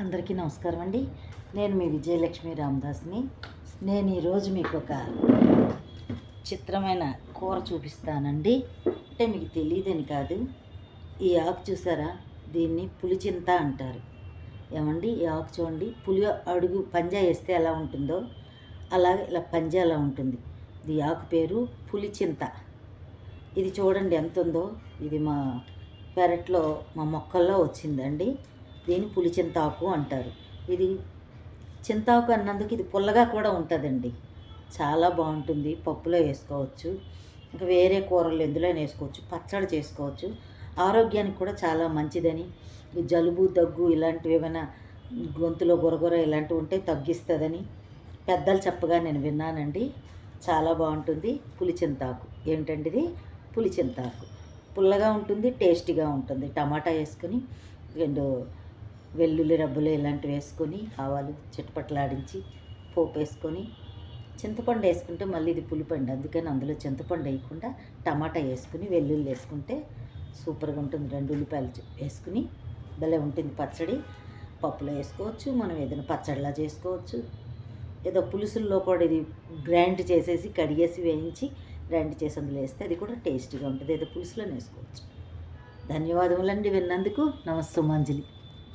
అందరికీ నమస్కారం అండి. నేను మీ విజయలక్ష్మి రామదాస్ని. నేను ఈరోజు మీకు ఒక చిత్రమైన కూర చూపిస్తానండి. అంటే మీకు తెలియదని కాదు. ఈ ఆకు చూసారా? దీన్ని పులిచింత అంటారు. ఏమండి? ఈ ఆకు చూడండి. పులి అడుగు పంజా వేస్తే ఎలా ఉంటుందో అలాగే ఇలా పంజా అలా ఉంటుంది. ఈ ఆకు పేరు పులిచింత. ఇది చూడండి ఎంత ఉందో ఇది మా పెరట్లో మా మొక్కల్లో వచ్చిందండి. దీన్ని పులిచింతాకు అంటారు. ఇది చింతాకు అన్నందుకు ఇది పుల్లగా కూడా ఉంటుందండి. చాలా బాగుంటుంది. పప్పులో వేసుకోవచ్చు. ఇంకా వేరే కూరలు ఎందులో వేసుకోవచ్చు. పచ్చడి చేసుకోవచ్చు. ఆరోగ్యానికి కూడా చాలా మంచిదని. ఈ జలుబు దగ్గు ఇలాంటివి ఏమైనా గొంతులో గురగుర ఇలాంటివి ఉంటే తగ్గిస్తుందని పెద్దలు చెప్పగా నేను విన్నానండి. చాలా బాగుంటుంది పులిచింతాకు ఏంటంటే ఇది? పులిచింతాకు పుల్లగా ఉంటుంది టేస్టీగా ఉంటుంది. టమాటా వేసుకొని రెండు వెల్లుల్లి రబ్బులు ఇలాంటివి వేసుకొని ఆవాలు చిటపట్లాడించి పోపు వేసుకొని చింతపండు వేసుకుంటే మళ్ళీ ఇది పులిపండు. అందుకని అందులో చింతపండు వేయకుండా టమాటా వేసుకుని వెల్లుల్లి వేసుకుంటే సూపర్గా ఉంటుంది. రెండు ఉల్లిపాయలు వేసుకుని భలే ఉంటుంది పచ్చడి. పప్పులో వేసుకోవచ్చు మనం ఏదైనా పచ్చడిలా చేసుకోవచ్చు. ఏదో పులుసుల్లో కూడా ఇది గ్రైండ్ చేసేసి కడిగేసి వేయించి గ్రైండ్ చేసి అందులో వేస్తే అది కూడా టేస్టీగా ఉంటుంది. ఏదో పులుసులో వేసుకోవచ్చు. ధన్యవాదములండి విన్నందుకు. నమస్తే మంజలి